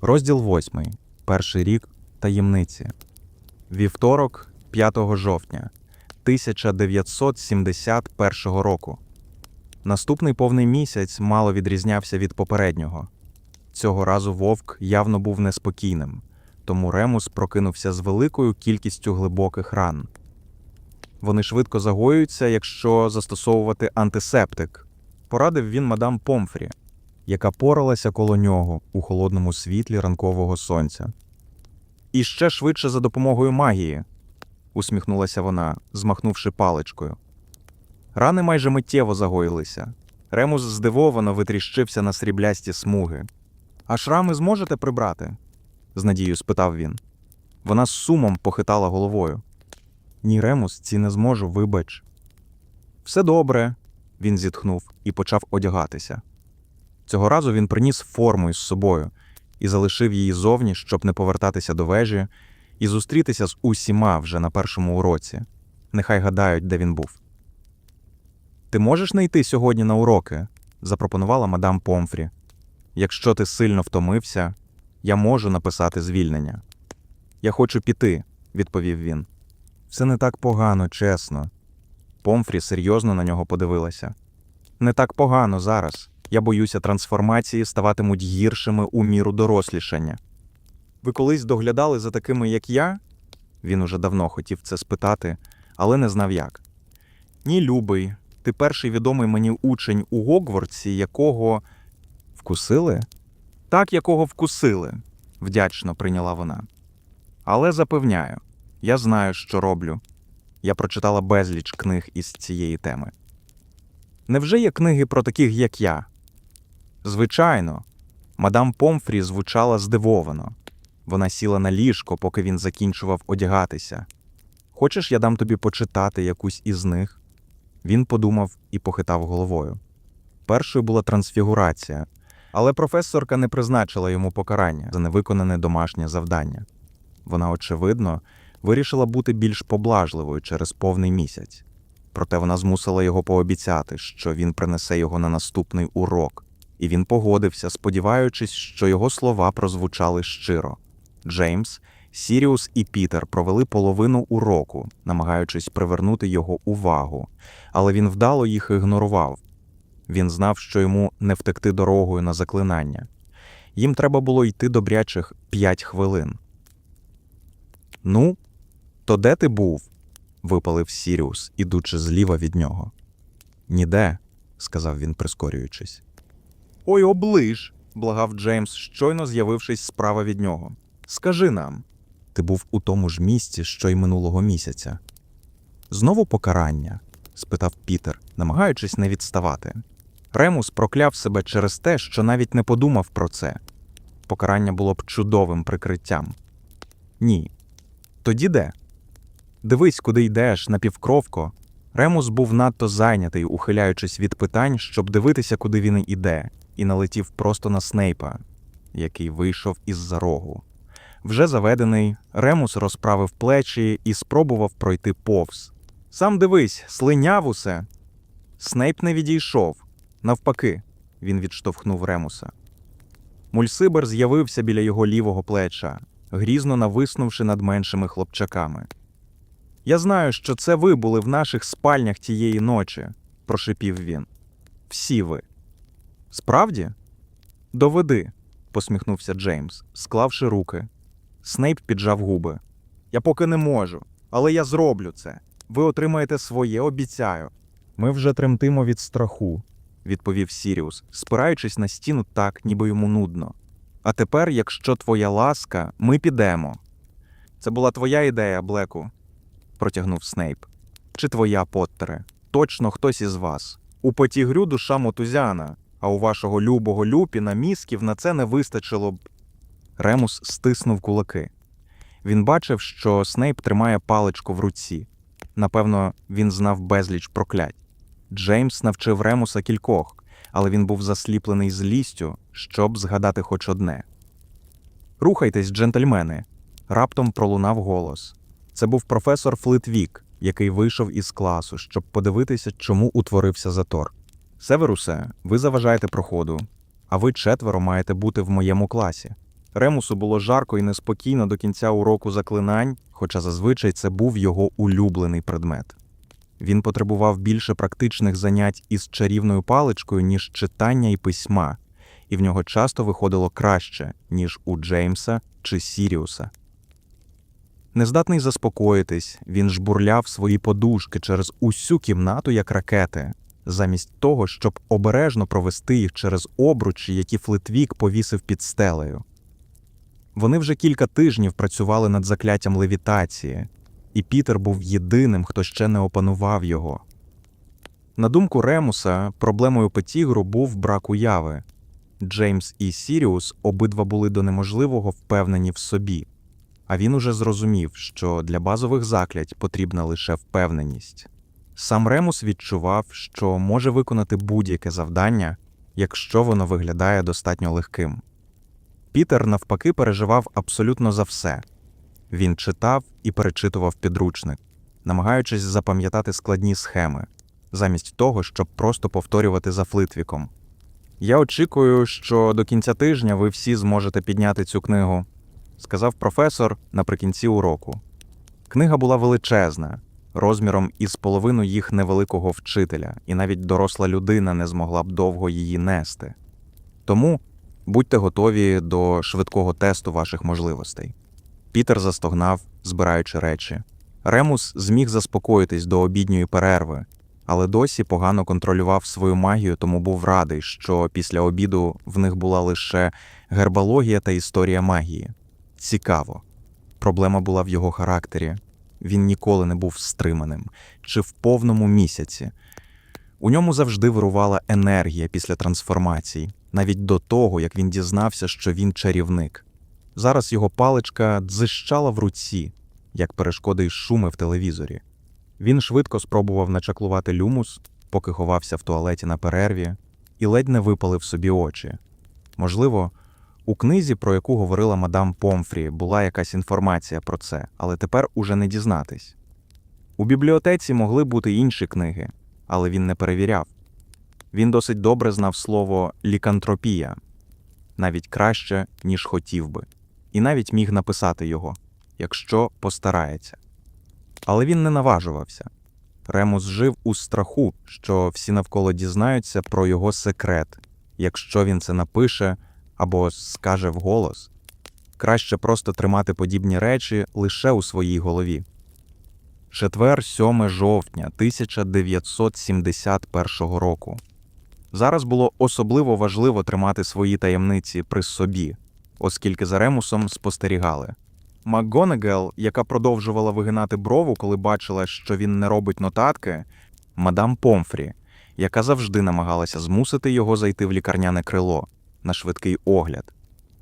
Розділ 8. Перший рік таємниці. Вівторок, 5 жовтня 1971 року. Наступний повний місяць мало відрізнявся від попереднього. Цього разу вовк явно був неспокійним, тому Ремус прокинувся з великою кількістю глибоких ран. Вони швидко загоюються, якщо застосовувати антисептик, порадив він мадам Помфрі, яка поралася коло нього у холодному світлі ранкового сонця. І ще швидше за допомогою магії, усміхнулася вона, змахнувши паличкою. Рани майже миттєво загоїлися. Ремус здивовано витріщився на сріблясті смуги. А шрами зможете прибрати? з надією спитав він. Вона з сумом похитала головою. Ні, Ремус, ці не зможу, вибач. Все добре, він зітхнув і почав одягатися. Цього разу він приніс форму із собою і залишив її зовні, щоб не повертатися до вежі і зустрітися з усіма вже на першому уроці. Нехай гадають, де він був. Ти можеш не йти сьогодні на уроки? запропонувала мадам Помфрі. Якщо ти сильно втомився, я можу написати звільнення. Я хочу піти, відповів він. Все не так погано, чесно. Помфрі серйозно на нього подивилася. Не так погано зараз. Я боюся, трансформації ставатимуть гіршими у міру дорослішання. Ви колись доглядали за такими, як я? Він уже давно хотів це спитати, але не знав як. Ні, любий, ти перший відомий мені учень у Гогвардсі, якого вкусили? Так, якого вкусили, вдячно прийняла вона. Але запевняю, я знаю, що роблю. Я прочитала безліч книг із цієї теми. Невже є книги про таких, як я? Звичайно, мадам Помфрі звучала здивовано. Вона сіла на ліжко, поки він закінчував одягатися. Хочеш, я дам тобі почитати якусь із них? Він подумав і похитав головою. Першою була трансфігурація, але професорка не призначила йому покарання за невиконане домашнє завдання. Вона, очевидно, вирішила бути більш поблажливою через повний місяць. Проте вона змусила його пообіцяти, що він принесе його на наступний урок, і він погодився, сподіваючись, що його слова прозвучали щиро. Джеймс, Сіріус і Пітер провели половину уроку, намагаючись привернути його увагу, але він вдало їх ігнорував. Він знав, що йому не втекти дорогою на заклинання. Їм треба було йти добрячих п'ять хвилин. Ну, то де ти був? випалив Сіріус, ідучи зліва від нього. Ніде, сказав він, прискорюючись. Ой, оближ, благав Джеймс, щойно з'явившись справа від нього. Скажи нам, ти був у тому ж місці, що й минулого місяця. Знову покарання? спитав Пітер, намагаючись не відставати. Ремус прокляв себе через те, що навіть не подумав про це. Покарання було б чудовим прикриттям. Ні. Тоді де? Дивись, куди йдеш, напівкровко. Ремус був надто зайнятий, ухиляючись від питань, щоб дивитися, куди він іде, і налетів просто на Снейпа, який вийшов із-за рогу. Вже заведений, Ремус розправив плечі і спробував пройти повз. Сам дивись, слиняв усе. Снейп не відійшов. Навпаки, він відштовхнув Ремуса. Мульсибер з'явився біля його лівого плеча, грізно нависнувши над меншими хлопчаками. Я знаю, що це ви були в наших спальнях тієї ночі, прошипів він. Всі ви. Справді? Доведи, посміхнувся Джеймс, склавши руки. Снейп піджав губи. Я поки не можу, але я зроблю це. Ви отримаєте своє, обіцяю. Ми вже тремтимо від страху, відповів Сіріус, спираючись на стіну так, ніби йому нудно. А тепер, якщо твоя ласка, ми підемо. Це була твоя ідея, Блеку, протягнув Снейп. Чи твоя, Поттере? Точно хтось із вас. У потігрю душа мотузяна, а у вашого любого люпіна мізків на це не вистачило б. Ремус стиснув кулаки. Він бачив, що Снейп тримає паличку в руці. Напевно, він знав безліч проклять. Джеймс навчив Ремуса кількох, але він був засліплений злістю, щоб згадати хоч одне. Рухайтесь, джентльмени. Раптом пролунав голос. Це був професор Флитвік, який вийшов із класу, щоб подивитися, чому утворився затор. Северусе, ви заважаєте проходу, а ви четверо маєте бути в моєму класі. Ремусу було жарко і неспокійно до кінця уроку заклинань, хоча зазвичай це був його улюблений предмет. Він потребував більше практичних занять із чарівною паличкою, ніж читання і письма, і в нього часто виходило краще, ніж у Джеймса чи Сіріуса. Нездатний заспокоїтись, він жбурляв свої подушки через усю кімнату як ракети, замість того, щоб обережно провести їх через обручі, які Флитвік повісив під стелею. Вони вже кілька тижнів працювали над закляттям левітації, і Пітер був єдиним, хто ще не опанував його. На думку Ремуса, проблемою Петігру був брак уяви. Джеймс і Сіріус обидва були до неможливого впевнені в собі, а він уже зрозумів, що для базових заклять потрібна лише впевненість. Сам Ремус відчував, що може виконати будь-яке завдання, якщо воно виглядає достатньо легким. Пітер, навпаки, переживав абсолютно за все. Він читав і перечитував підручник, намагаючись запам'ятати складні схеми, замість того, щоб просто повторювати за Флитвіком. Я очікую, що до кінця тижня ви всі зможете підняти цю книгу, сказав професор наприкінці уроку. Книга була величезна, розміром із половину їх невеликого вчителя, і навіть доросла людина не змогла б довго її нести. Тому будьте готові до швидкого тесту ваших можливостей. Пітер застогнав, збираючи речі. Ремус зміг заспокоїтись до обідньої перерви, але досі погано контролював свою магію, тому був радий, що після обіду в них була лише гербологія та історія магії. Цікаво. Проблема була в його характері. Він ніколи не був стриманим чи в повному місяці. У ньому завжди вирувала енергія після трансформацій, навіть до того, як він дізнався, що він чарівник. Зараз його паличка дзищала в руці, як перешкоди й шуми в телевізорі. Він швидко спробував начаклувати люмус, поки ховався в туалеті на перерві, і ледь не випалив собі очі. Можливо, у книзі, про яку говорила мадам Помфрі, була якась інформація про це, але тепер уже не дізнатись. У бібліотеці могли бути інші книги, але він не перевіряв. Він досить добре знав слово лікантропія навіть краще, ніж хотів би, і навіть міг написати його, якщо постарається. Але він не наважувався. Ремус жив у страху, що всі навколо дізнаються про його секрет, якщо він це напише або скаже вголос. Краще просто тримати подібні речі лише у своїй голові. Четвер, 7 жовтня 1971 року. Зараз було особливо важливо тримати свої таємниці при собі, оскільки за Ремусом спостерігали. МакГонегел, яка продовжувала вигинати брову, коли бачила, що він не робить нотатки, мадам Помфрі, яка завжди намагалася змусити його зайти в лікарняне крило на швидкий огляд,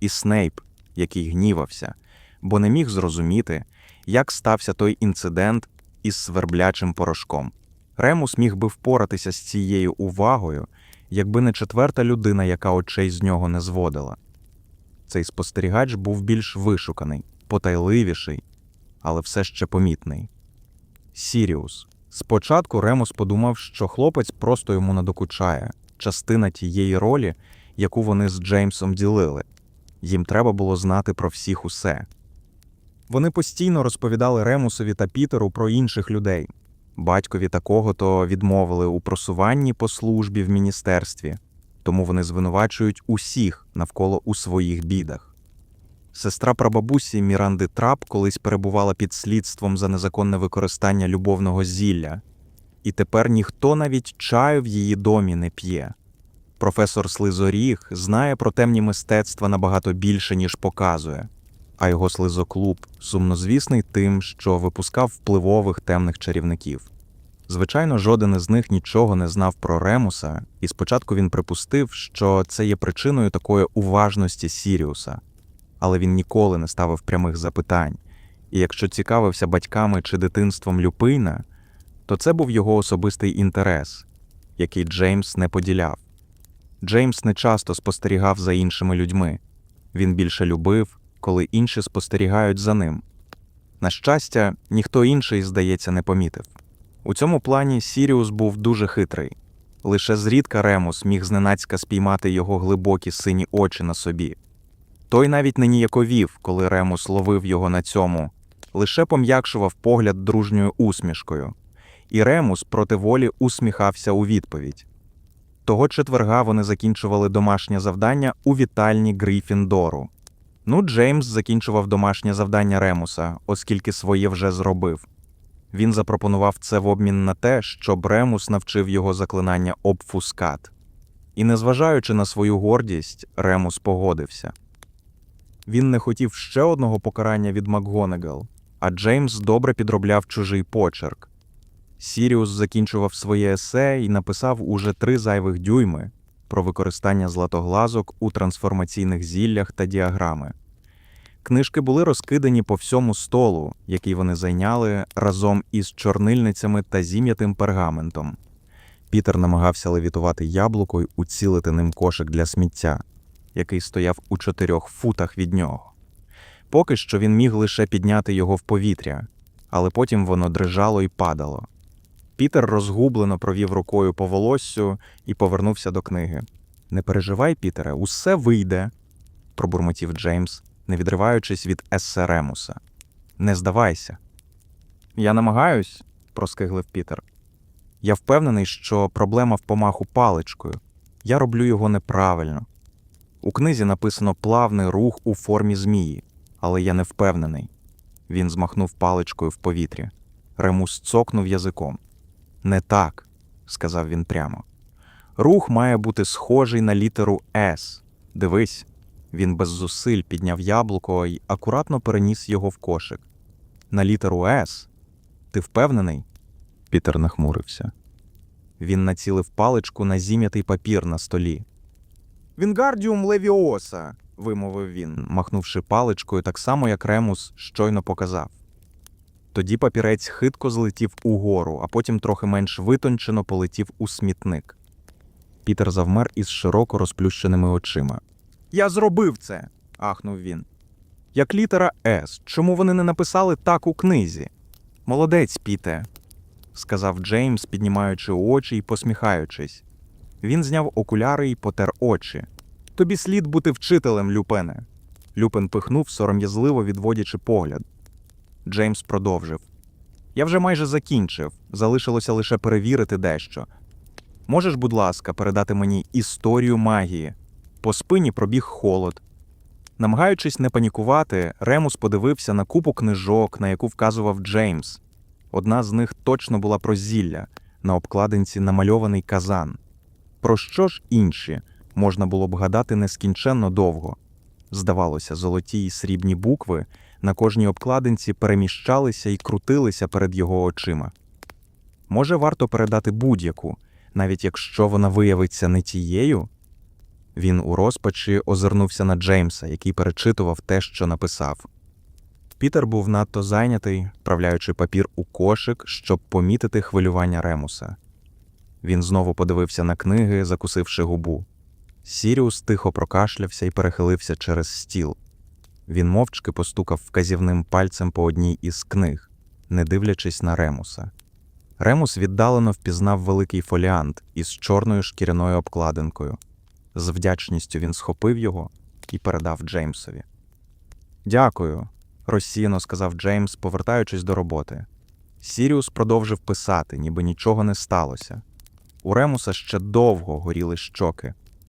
і Снейп, який гнівався, бо не міг зрозуміти, як стався той інцидент із сверблячим порошком. Ремус міг би впоратися з цією увагою, якби не четверта людина, яка очей з нього не зводила. Цей спостерігач був більш вишуканий, потайливіший, але все ще помітний. Сіріус. Спочатку Ремус подумав, що хлопець просто йому надокучає, частина тієї ролі, яку вони з Джеймсом ділили. Їм треба було знати про всіх усе. Вони постійно розповідали Ремусові та Пітеру про інших людей. Батькові такого то відмовили у просуванні по службі в міністерстві, тому вони звинувачують усіх навколо у своїх бідах. Сестра прабабусі Міранди Трап колись перебувала під слідством за незаконне використання любовного зілля, і тепер ніхто навіть чаю в її домі не п'є. Професор Слизоріг знає про темні мистецтва набагато більше, ніж показує, а його слизоклуб сумнозвісний тим, що випускав впливових темних чарівників. Звичайно, жоден із них нічого не знав про Ремуса, і спочатку він припустив, що це є причиною такої уважності Сіріуса, але він ніколи не ставив прямих запитань, і якщо цікавився батьками чи дитинством Люпина, то це був його особистий інтерес, який Джеймс не поділяв. Джеймс не часто спостерігав за іншими людьми, він більше любив, коли інші спостерігають за ним. На щастя, ніхто інший, здається, не помітив. У цьому плані Сіріус був дуже хитрий. Лише зрідка Ремус міг зненацька спіймати його глибокі сині очі на собі. Той навіть не ніяковів, коли Ремус ловив його на цьому, лише пом'якшував погляд дружньою усмішкою. І Ремус проти волі усміхався у відповідь. Того четверга вони закінчували домашнє завдання у вітальні Грифіндору. Ну, Джеймс закінчував домашнє завдання Ремуса, оскільки своє вже зробив. Він запропонував це в обмін на те, щоб Ремус навчив його заклинання обфускат. І, незважаючи на свою гордість, Ремус погодився. Він не хотів ще одного покарання від МакГонегал, а Джеймс добре підробляв чужий почерк. Сіріус закінчував своє есе і написав уже три зайвих дюйми про використання златоглазок у трансформаційних зіллях та діаграми. Книжки були розкидані по всьому столу, який вони зайняли разом із чорнильницями та зім'ятим пергаментом. Пітер намагався левітувати яблуко й уцілити ним кошик для сміття, який стояв у чотирьох футах від нього. Поки що він міг лише підняти його в повітря, але потім воно дрижало і падало. Пітер розгублено провів рукою по волоссю і повернувся до книги. Не переживай, Пітере, усе вийде, пробурмотів Джеймс, не відриваючись від есе Ремуса. Не здавайся. Я намагаюсь, проскиглив Пітер. Я впевнений, що проблема в помаху паличкою. Я роблю його неправильно. У книзі написано плавний рух у формі змії, але я не впевнений. Він змахнув паличкою в повітрі. Ремус цокнув язиком. Не так, сказав він прямо. Рух має бути схожий на літеру С. Дивись. Він без зусиль підняв яблуко і акуратно переніс його в кошик. На літеру С. Ти впевнений? Пітер нахмурився. Він націлив паличку на зім'ятий папір на столі. Вінгардіум левіоса, вимовив він, махнувши паличкою так само, як Ремус щойно показав. Тоді папірець хитко злетів угору, а потім трохи менш витончено полетів у смітник. Пітер завмер із широко розплющеними очима. Я зробив це. ахнув він. Як літера С. Чому вони не написали так у книзі? Молодець, Піте, сказав Джеймс, піднімаючи очі і посміхаючись. Він зняв окуляри і потер очі. Тобі слід бути вчителем, Люпене. Люпен пихнув, сором'язливо відводячи погляд. Джеймс продовжив. Я вже майже закінчив, залишилося лише перевірити дещо. Можеш, будь ласка, передати мені історію магії. По спині пробіг холод. Намагаючись не панікувати, Ремус подивився на купу книжок, на яку вказував Джеймс. Одна з них точно була про зілля, на обкладинці намальований казан. Про що ж інші можна було б гадати нескінченно довго. Здавалося, золоті й срібні букви на кожній обкладинці переміщалися і крутилися перед його очима. Може, варто передати будь-яку, навіть якщо вона виявиться не тією? Він у розпачі озирнувся на Джеймса, який перечитував те, що написав. Пітер був надто зайнятий, вправляючи папір у кошик, щоб помітити хвилювання Ремуса. Він знову подивився на книги, закусивши губу. Сіріус тихо прокашлявся і перехилився через стіл. Він мовчки постукав вказівним пальцем по одній із книг, не дивлячись на Ремуса. Ремус віддалено впізнав великий фоліант із чорною шкіряною обкладинкою. З вдячністю він схопив його і передав Джеймсові. Дякую, розсіяно сказав Джеймс, повертаючись до роботи. Сіріус продовжив писати, ніби нічого не сталося. У Ремуса ще довго горіли щоки.